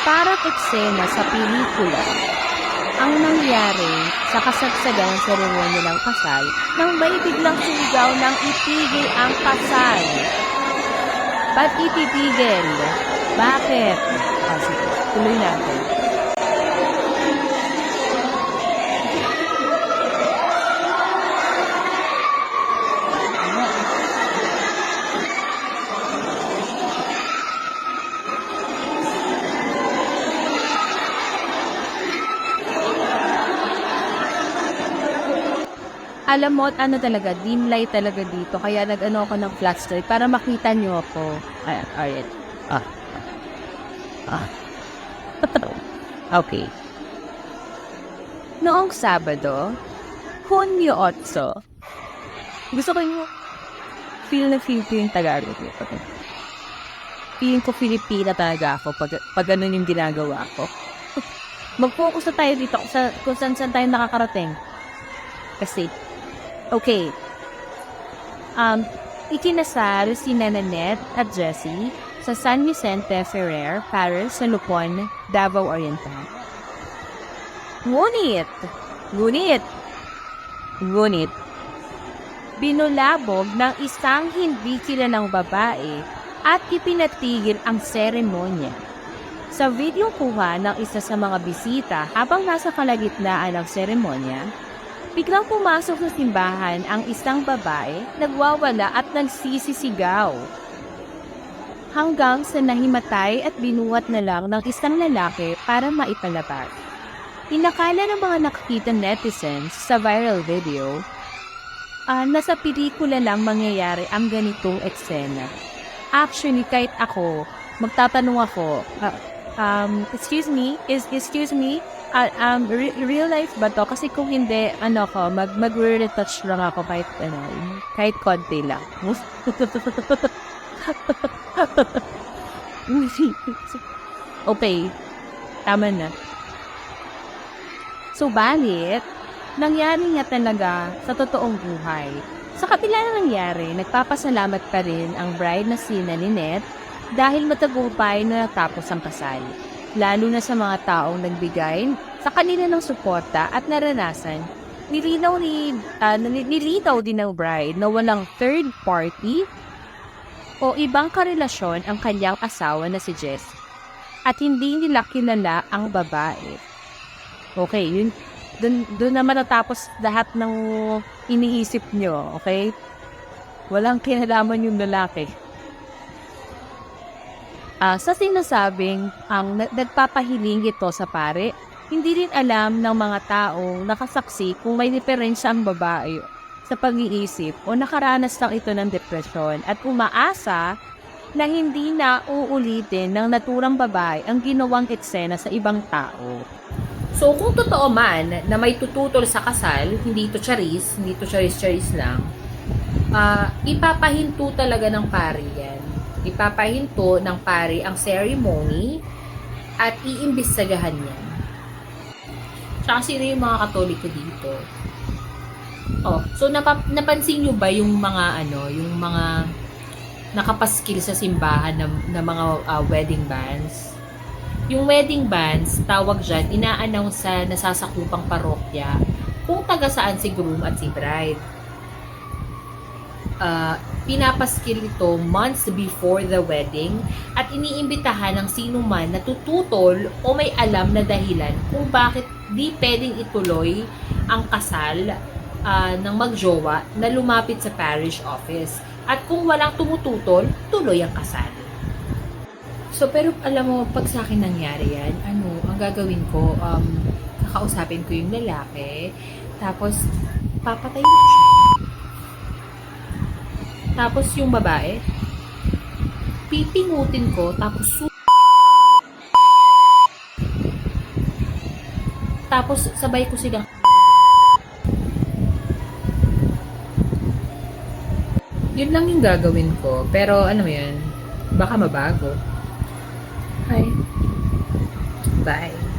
Parang eksena sa pelikula ang nangyari sa kasagsagan ng seremonya ng kasal nang may biglang sumigaw ng itigil ang kasal. Ba't ititigil? Bakit? Ah, sige, tuloy natin. Alam mo, ano talaga, dim light talaga dito. Kaya nag-ano ako ng flashlight para makita nyo ako. Ay, alright. Ah. Ah. okay. Noong Sabado, Hunyo 8, gusto ko yung feel na feel ko yung Tagalog. Feeling ko Filipina talaga ako pag, pag ganun yung ginagawa ko. Mag-focus na tayo dito kung, sa, kung saan saan tayo nakakarating. Kasi, okay. Um, ikinasal si Nanette at Jessie sa San Vicente Ferrer, Paris, sa Lupon, Davao Oriental. Ngunit, ngunit, ngunit, binulabog ng isang hindi kilalang babae at ipinatigil ang seremonya. Sa video kuha ng isa sa mga bisita habang nasa kalagitnaan ng seremonya, biglang pumasok sa simbahan ang isang babae, nagwawala at nagsisisigaw. Hanggang sa nahimatay at binuhat na lang ng isang lalaki para maipalabas. Inakala ng mga nakakita netizens sa viral video, ah, nasa pelikula lang mangyayari ang ganitong eksena. Actually, kahit ako, magtatanong ako, ah, um, excuse me, is excuse me, ah, um, re- real life ba to? Kasi kung hindi, ano ko, mag, mag-retouch lang ako kahit, ano, kahit konti lang. okay, tama na. Subalit, nangyari nga talaga sa totoong buhay. Sa kabila na nangyari, nagpapasalamat pa rin ang bride na si Ninette dahil matagumpay na natapos ang kasal. Lalo na sa mga taong nagbigay sa kanila ng suporta at naranasan, nilinaw, ni, nil- nilinaw din ng bride na walang third party o ibang karelasyon ang kanyang asawa na si Jess. At hindi nila kilala ang babae. Okay, yun, dun, dun naman natapos lahat ng iniisip nyo, okay? Walang kinalaman yung lalaki. Ah, sa sinasabing ang na- nagpapahiling ito sa pare, hindi rin alam ng mga taong nakasaksi kung may diferensya ang babae sa pag-iisip o nakaranas lang ito ng depresyon at umaasa na hindi na uulitin ng naturang babae ang ginawang eksena sa ibang tao. So, kung totoo man na may tututol sa kasal, hindi ito charis, hindi ito charis-charis lang, ah ipapahinto talaga ng pari yan. Ipapahinto ng pari ang ceremony at iimbestagahan yan. Tsaka sino yung mga katoliko dito? Oh, so napa, napansin nyo ba yung mga ano, yung mga nakapaskil sa simbahan ng, ng mga ah, wedding bands? Yung wedding bands, tawag dyan, ina-announce sa nasasakupang parokya kung taga saan si groom at si bride. Ah, pinapaskil ito months before the wedding at iniimbitahan ng sino man na tututol o may alam na dahilan kung bakit di pwedeng ituloy ang kasal ah, ng magjowa na lumapit sa parish office. At kung walang tumututol, tuloy ang kasal. So, pero alam mo, pag sa akin nangyari yan, ano, ang gagawin ko, um, kakausapin ko yung lalaki, tapos, papatayin ko siya. Tapos, yung babae, pipingutin ko, tapos, su- tapos, sabay ko silang yun lang yung gagawin ko. Pero, ano yun, baka mabago. Hi. Bye.